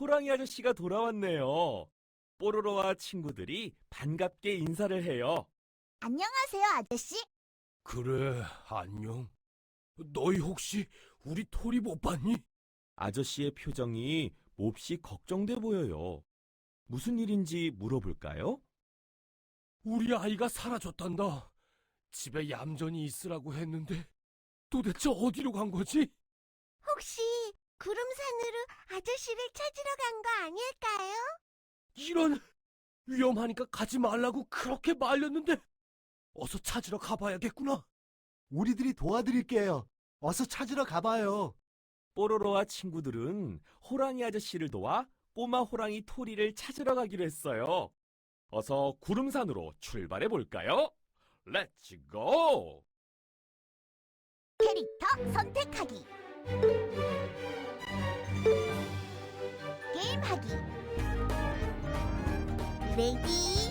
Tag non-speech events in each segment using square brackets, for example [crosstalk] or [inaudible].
호랑이 아저씨가 돌아왔네요. 뽀로로와 친구들이 반갑게 인사를 해요. 안녕하세요, 아저씨. 그래, 안녕. 너희 혹시 우리 토리 못 봤니? 아저씨의 표정이 몹시 걱정돼 보여요. 무슨 일인지 물어볼까요? 우리 아이가 사라졌단다. 집에 얌전히 있으라고 했는데 도대체 어디로 간 거지? 혹시 구름산으로 아저씨를 찾으러 간 거 아닐까요? 이런 위험하니까 가지 말라고 그렇게 말렸는데 어서 찾으러 가봐야겠구나. 우리들이 도와드릴게요. 어서 찾으러 가봐요. 뽀로로와 친구들은 호랑이 아저씨를 도와 꼬마 호랑이 토리를 찾으러 가기로 했어요. 어서 구름산으로 출발해 볼까요? 렛츠 고! 캐릭터 선택하기. 게임하기. 레디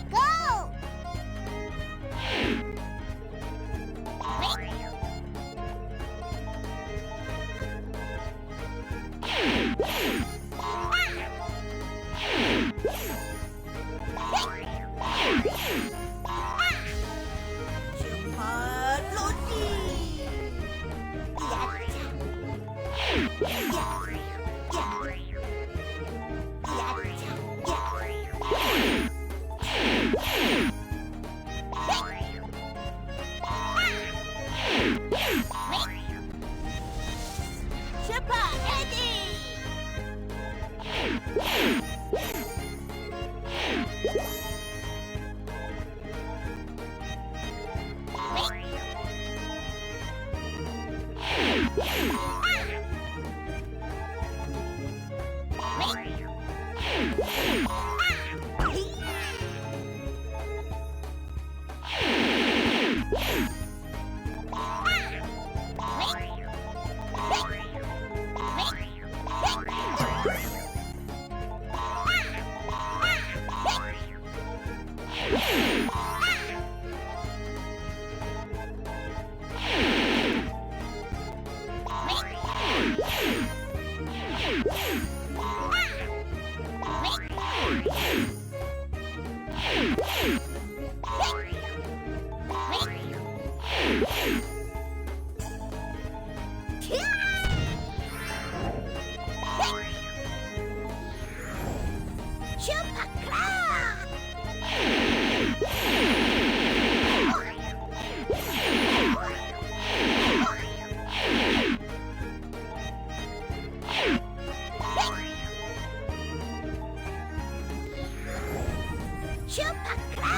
슈 you 슈퍼크라!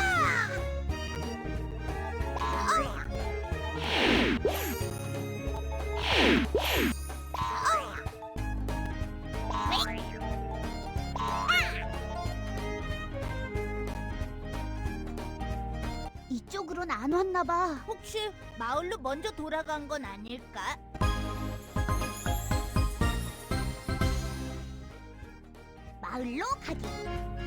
이쪽으로는 안 왔나 봐. 혹시 마을로 먼저 돌아간 건 아닐까? 마을로 가기.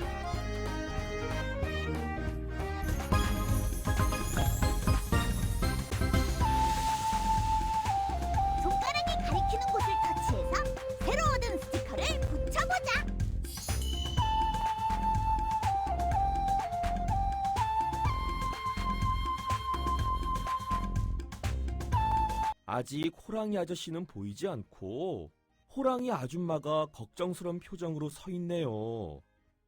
아직 호랑이 아저씨는 보이지 않고 호랑이 아줌마가 걱정스런 표정으로 서 있네요.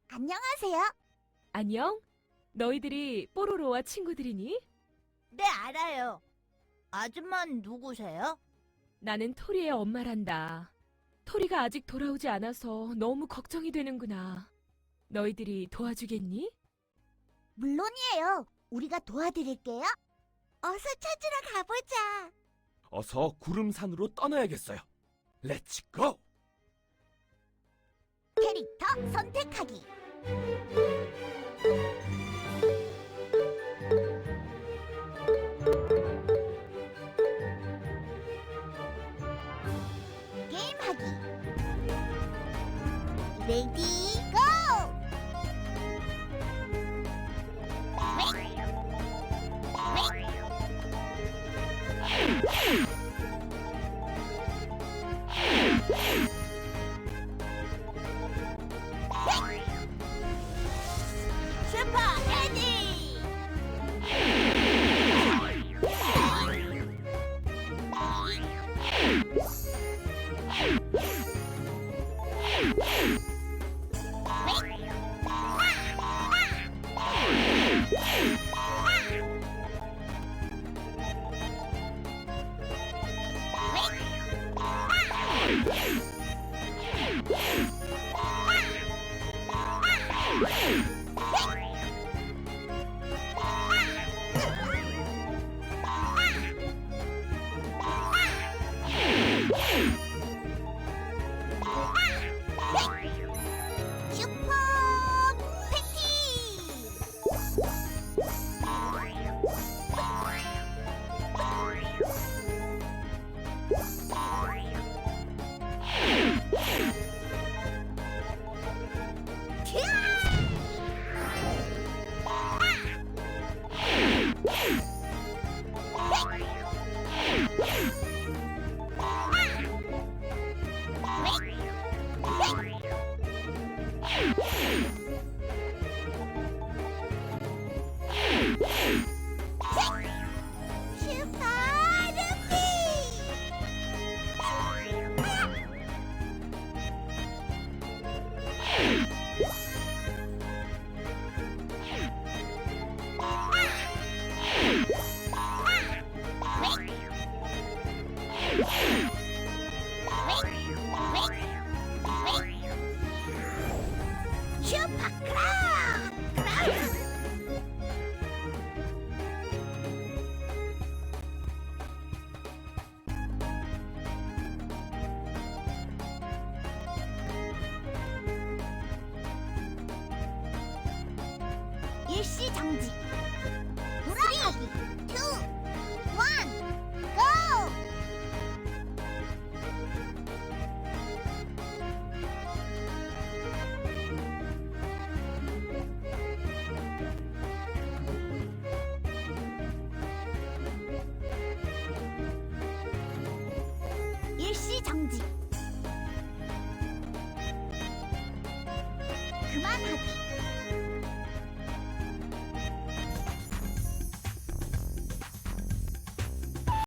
안녕하세요. 안녕? 너희들이 뽀로로와 친구들이니? 네, 알아요. 아줌마는 누구세요? 나는 토리의 엄마란다. 토리가 아직 돌아오지 않아서 너무 걱정이 되는구나. 너희들이 도와주겠니? 물론이에요. 우리가 도와드릴게요. 어서 찾으러 가보자. 어서 구름산으로 떠나야겠어요. 렛츠 고! 캐릭터 선택하기. 게임하기. 레디 슈퍼 에디! 고! [laughs] 슈 일시 정지. 정지. 그만하기.